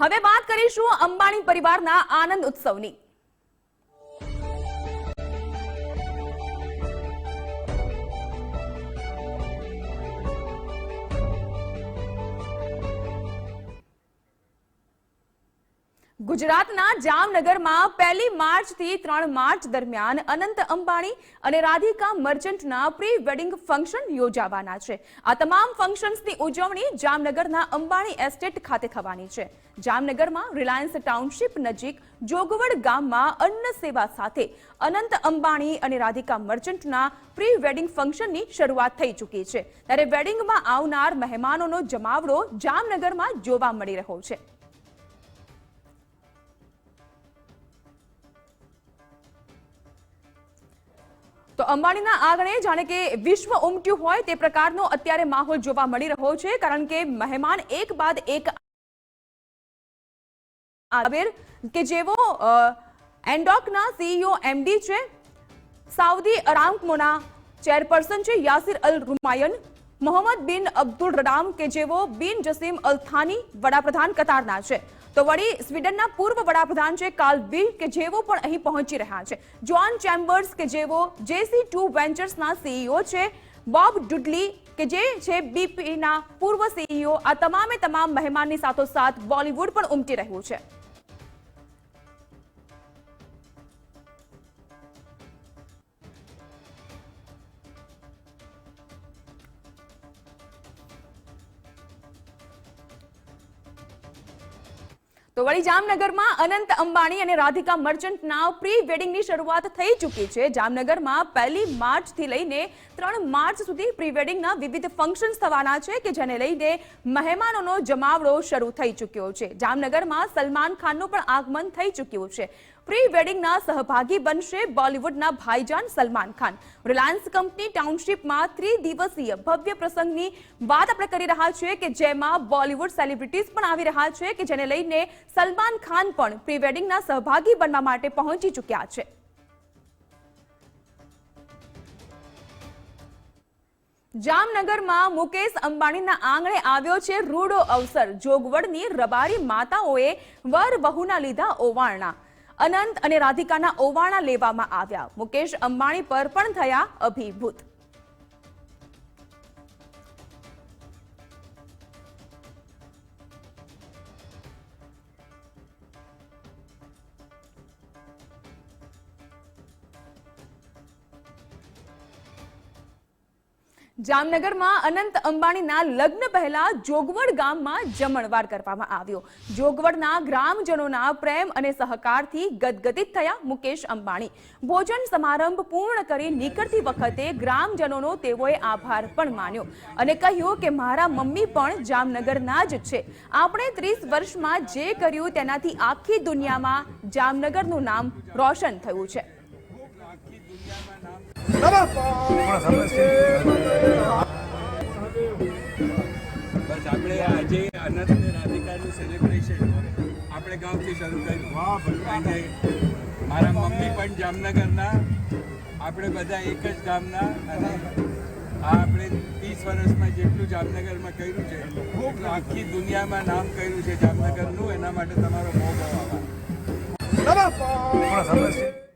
હવે વાત કરીશું અંબાણી પરિવારના આનંદ ઉત્સવની. ગુજરાતના જામનગરમાં પહેલી માર્ચથી ત્રણ માર્ચ દરમિયાન અનંત અંબાણી અને રાધિકા મર્ચન્ટના પ્રી વેડિંગ ફંક્શન યોજાવાના છે. આ તમામ ફંક્શન્સની ઉજવણી જામનગરના અંબાણી એસ્ટેટ ખાતે થવાની છે. જામનગરમાં રિલાયન્સ ટાઉનશીપ નજીક જોગવડ ગામમાં અન્ન સેવા સાથે અનંત અંબાણી અને રાધિકા મર્ચન્ટના પ્રી વેડિંગ ફંક્શનની શરૂઆત થઈ ચૂકી છે. ત્યારે વેડિંગમાં આવનાર મહેમાનોનો જમાવડો જામનગરમાં જોવા મળી રહ્યો છે. તો અંબાણીના આંગણે જાણે કે વિશ્વ ઉમટ્યું હોય તે પ્રકારનો અત્યારે માહોલ જોવા મળી રહ્યો છે, કારણ કે મહેમાન એક બાદ એક આવેર કે જેવો એન્ડોકના સીઈઓ, એમડી છે, સાઉદી અરામકોના ચેરપર્સન છે Yasir Al Rumayyan, Mohammed bin Abdul રડામ કે જેવો બિન જસીમ અલ થાની વડાપ્રધાન કતારના છે. તો વળી સ્વીડનના પૂર્વ વડાપ્રધાન છે કાર્લ બિલ કે જેવો પણ અહીં પહોંચી રહ્યા છે. જોન ચેમ્બર્સ કે જેવો જેસી ટુ વેન્ચર્સના સીઈઓ છે, બોબ ડુડલી કે જે છે બીપીના પૂર્વ સીઈઓ, આ તમામે તમામ મહેમાનની સાથોસાથ બોલિવૂડ પણ ઉમટી રહ્યું છે. તો વળી જામનગરમાં અનંત અંબાણી અને રાધિકા મર્ચન્ટના પ્રી વેડિંગની શરૂઆત થઈ ચૂકી છે. જામનગરમાં પહેલી માર્ચથી લઈને ત્રણ માર્ચ સુધી પ્રી વેડિંગના વિવિધ ફંક્શન્સ થવાના છે કે જેને લઈને મહેમાનોનો જમાવડો શરૂ થઈ ચૂક્યો છે. જામનગરમાં સલમાન ખાનનું પણ આગમન થઈ ચૂક્યું છે. પ્રી વેડિંગના સહભાગી બનશે બોલિવૂડના ભાઈજાન સલમાન ખાન. રિલાયન્સ કંપની ટાઉનશીપમાં ત્રિદિવસીય ભવ્ય પ્રસંગની વાત આપણે કરી રહ્યા છીએ કે જેમાં બોલિવૂડ સેલિબ્રિટીઝ પણ આવી રહ્યા છે કે જેને લઈને સલમાન ખાન પણ પ્રી વેડિંગના સહભાગી બનવા માટે પહોંચી ચૂક્યા છે. જામનગરમાં મુકેશ અંબાણીના આંગણે આવ્યો છે રૂડો અવસર. જોગવડની રબારી માતાઓએ વર વહુના લીધા ઓવારણા અનંત અને રાધિકાના ઓવાણા લેવામાં આવ્યા. મુકેશ અંબાણી પર પણ થયા અભિભૂત. જામનગરમાં અનંત અંબાણીના લગ્ન પહેલા જોગવડ ગામમાં જમણવાર કરવામાં આવ્યો. જોગવડના ગ્રામજનોના પ્રેમ અને સહકારથી ગદગદિત થયા મુકેશ અંબાણી. ભોજન સમારંભ પૂર્ણ કરી નીકળતી વખતે ગ્રામજનોનો તેઓએ આભાર પણ માન્યો અને કહ્યું કે મારા મમ્મી પણ જામનગરના જ છે. આપણે ત્રીસ વર્ષમાં જે કર્યું તેનાથી આખી દુનિયામાં જામનગરનું નામ રોશન થયું છે. બસ આપણે આજે અનંત અને રાધિકાનું આપણે ગામથી શરૂ કર્યું મારા મમ્મી પણ જામનગરના આપણે બધા એક જ ગામના અને આ આપણે ત્રીસ વર્ષમાં જેટલું જામનગરમાં કર્યું છે આખી દુનિયામાં નામ કર્યું છે જામનગરનું એના માટે તમારો બહુ બહુ આભાર